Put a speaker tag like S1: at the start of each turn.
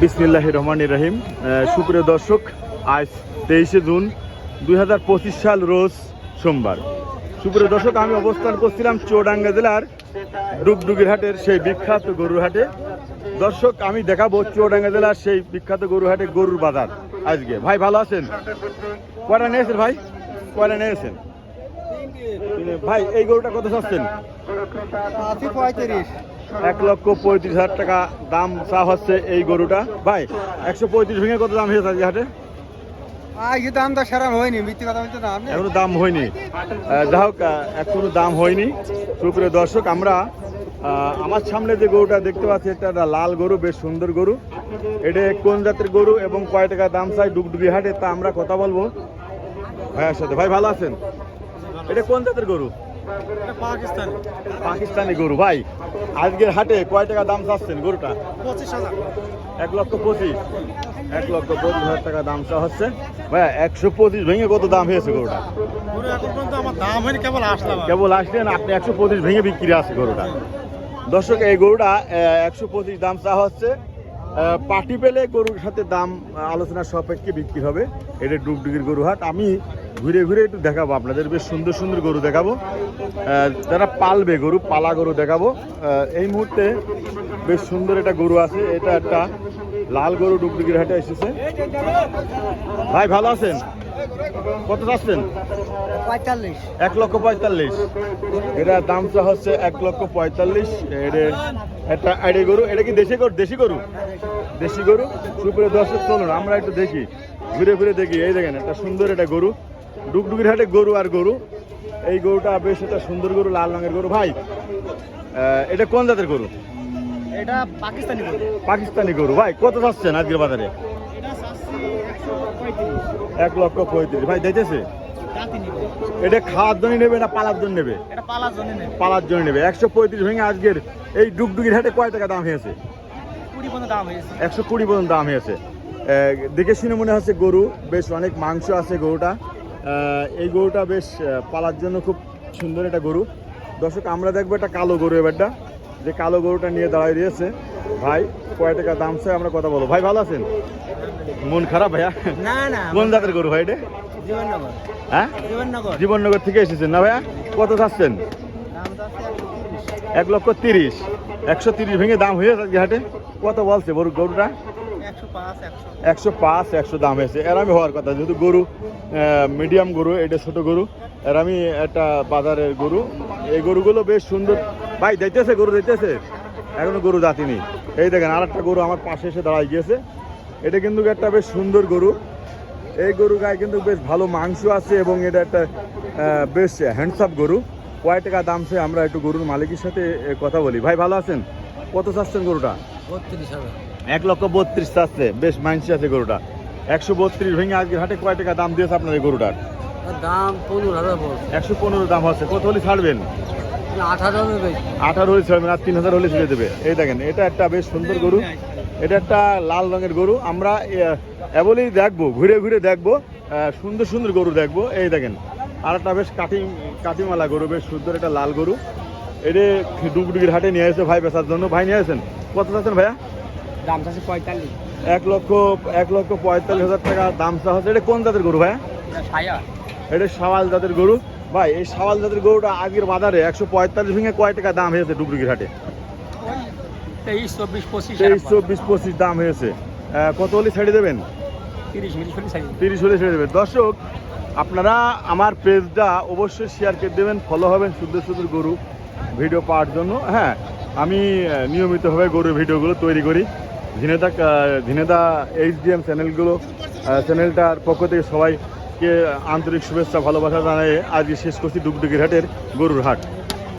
S1: বিসমিল্লাহ রহমান রহিম। সুপ্রিয় দর্শক, আজ তেইশে জুন দু হাজার পঁচিশ সাল রোজ সোমবার। সুপ্রিয় দর্শক, আমি অবস্থান করছিলাম চৌডাঙ্গা জেলার ডুগডুগির হাটের সেই বিখ্যাত গরুর হাটে। দর্শক, আমি দেখাবো চৌডাঙ্গা জেলার সেই বিখ্যাত গরুর হাটে গরুর বাজার আজকে। ভাই, ভালো আছেন? কয়টা নিয়েছেন ভাই? কয়টা নিয়েছেন? ভাই, এই গরুটা কত চাচ্ছেন? এক লক্ষ পঁয়ত্রিশ হাজার টাকা দাম চা হচ্ছে এই গরুটা। ভাই একশো পঁয়ত্রিশ ভেঙে কত দাম হয়েছে আজকে হাটে?
S2: আগে দাম তো সেরকম হয়নি মিথ্যে কথা বলতে না
S1: এখনও দাম হয়নি। যাই হোক এখনও দাম হয়নি। সুপ্রিয় দর্শক আমরা আমার সামনে যে গরুটা দেখতে পাচ্ছি এটা একটা লাল গরু বেশ সুন্দর গরু। এটা কোন জাতের গরু এবং কয় টাকা দাম চাই ডুগডুগি হাটে তা আমরা কথা বলব। ভাইয়ের সাথে। ভাই ভালো আছেন? এটা কোন জাতের গরু?
S2: পাকিস্তান।
S1: পাকিস্তানি গরু ভাই। আজকের হাটে কয় টাকা দাম চাচ্ছেন গরুটা?
S2: পঁচিশ হাজার।
S1: এক লক্ষ পঁচিশ। এক লক্ষ পঁচিশ হাজার টাকা দাম চা হচ্ছে। ভাইয়া একশো পঁচিশ ভেঙে কত দাম হয়েছে গরুটা?
S2: কেবল
S1: আসলেন আপনি একশো পঁচিশ ভেঙে বিক্রি আছে গরুটা। দর্শক এই গরুটা একশো পঁচিশ দাম চা হচ্ছে। পাটি পেলে গরুর সাথে দাম আলোচনা সাপেক্ষে বিক্রি হবে। এটা ডুগডুগির গরু হাট আমি ঘুরে ঘুরে একটু দেখাবো। আপনাদের বেশ সুন্দর সুন্দর গরু দেখাবো। যারা পালবে গরু পালা গরু দেখাবো। এই মুহূর্তে বেশ সুন্দর একটা গরু আছে। এটা একটা লাল গরু ডুগডুগির হাটে এসেছে। ভাই ভালো আছেন? কত চাচ্ছেন?
S2: পঁয়তাল্লিশ।
S1: এক লক্ষ পঁয়তাল্লিশ। এটা দামটা হচ্ছে এক লক্ষ পঁয়তাল্লিশ। এটা একটা আইডি গরু। এটা কি দেশি গরু? দেশি গরু? দেশি গরু? সুপ্রিয় দর্শক চলুন আমরা একটু দেখি। ঘুরে ঘুরে দেখি। এই দেখেন একটা সুন্দর একটা গরু। ডুগডুগির হাটে গরু আর গরু। এই গরুটা বেশ একটা সুন্দর গরু লাল রঙের গরু। ভাই এটা কোন জাতের গরু?
S2: এটা পাকিস্তানি গরু।
S1: পাকিস্তানি গরু। ভাই কত চাচ্ছেন আজকের বাজারে? এক লক্ষ পঁয়ত্রিশ। ভাই দেখেছে? এটা খাওয়ার জন্য নেবে না পালার জন্য নেবে?
S2: পালার জন্য নেবে।
S1: একশো পঁয়ত্রিশ ভেঙে আজকের এই ডুগডুগির হাটে কয় টাকা দাম হয়েছে? একশো কুড়ি পর্যন্ত দাম হয়েছে। দেখে শুনে মনে হচ্ছে গরু বেশ অনেক মাংস আছে গরুটা। এই গরুটা বেশ পালার জন্য খুব সুন্দর একটা গরু। দর্শক আমরা দেখব একটা কালো গরু এবারটা যে কালো গরুটা নিয়ে দাঁড়ায় দিয়েছে ভাই কয় টাকা দাম চাই আমরা কথা বলব। ভাই ভালো আছেন? মন খারাপ ভাইয়া?
S2: না না
S1: কোন জাতের গরু ভাই এটা?
S2: জীবননগর।
S1: হ্যাঁ?
S2: জীবননগর।
S1: জীবননগর থেকে এসেছেন না ভাইয়া? কত চাচ্ছেন? এক লক্ষ তিরিশ। একশো তিরিশ ভেঙে দাম হয়েছে আজকে হাটে কত বলছে গরু গরুটা?
S2: একশো পাঁচ একশো।
S1: একশো পাঁচ একশো দাম হয়েছে। এরামি হওয়ার কথা যেহেতু গরু মিডিয়াম গরু এটা ছোট গরু। আর এরামি একটা বাজারের গরু। এই গরুগুলো বেশ সুন্দর। ভাই যাইতেছে গরু যাইতেছে এখনও গরু জাতিনি। এই দেখেন আর একটা গরু আমার পাশে এসে দাঁড়াই গিয়েছে। এটা কিন্তু একটা বেশ সুন্দর গরু। এই গরু গায়ে কিন্তু বেশ ভালো মাংস আছে এবং এটা একটা বেশ হ্যান্ডসাপ গরু। কয় টাকা দাম সে আমরা একটু গরুর মালিকের সাথে কথা বলি। ভাই ভালো আছেন? কত চাচ্ছেন গরুটা? এক লক্ষ বত্রিশ চাচ্ছে। বেশ মাইনসি আছে গরুটা। একশো বত্রিশ ভেঙে আজকে হাটে কয় টাকা দাম দিয়েছে আপনার এই গরুটার?
S2: দাম পনেরো হাজার
S1: একশো পনেরো দাম হচ্ছে কত হলে ছাড়বেন?
S2: আঠারো
S1: হলে ছাড়বেন আর তিন হাজার হলে ছেড়ে দেবে। এই দেখেন এটা একটা বেশ সুন্দর গরু। এটা একটা লাল রঙের গরু। আমরা এবলেই দেখব ঘুরে ঘুরে দেখব সুন্দর সুন্দর গরু দেখব। এই দেখেন আর একটা বেশ কাটি কাটিমালা গরু বেশ সুন্দর একটা লাল গরু। এটা ডুগডুগির হাটে নিয়ে এসেছে ভাই বেচার জন্য? ভাই নিয়ে আসেন কত চাচ্ছেন ভাইয়া?
S2: দাম চাচ্ছে পঁয়তাল্লিশ।
S1: এক লক্ষ এক লক্ষ পঁয়তাল্লিশ হাজার টাকা দাম চা হচ্ছে। এটা কোন জাতের গরু
S2: ছায়া
S1: এটা সাওয়াল জাতের গরু। ভাই এই সাওয়াল জাতের গরুটা আগের বাজারে একশো পঁয়তাল্লিশ ভেঙে কয় টাকা দাম হয়েছে ডুগডুগির হাটে?
S2: তেইশ চব্বিশ পঁচিশ
S1: তেইশ চব্বিশ পঁচিশ দাম হয়েছে। কত হলে ছেড়ে দেবেন?
S2: তিরিশ
S1: হলে ছেড়ে দেবেন। দর্শক আপনারা আমার পেজটা অবশ্যই শেয়ার করে দেবেন ফলো হবেন সুন্দর সুন্দর গরু ভিডিও পাওয়ার জন্য। হ্যাঁ আমি নিয়মিতভাবে গরুর ভিডিওগুলো তৈরি করি। ঝিনেদা ডি এম চ্যানেলগুলো চ্যানেলটার পক্ষ থেকে সবাইকে আন্তরিক শুভেচ্ছা, ভালোবাসা জানিয়ে আজকে শেষ করছি ডুগডুগির হাটের গরুর হাট।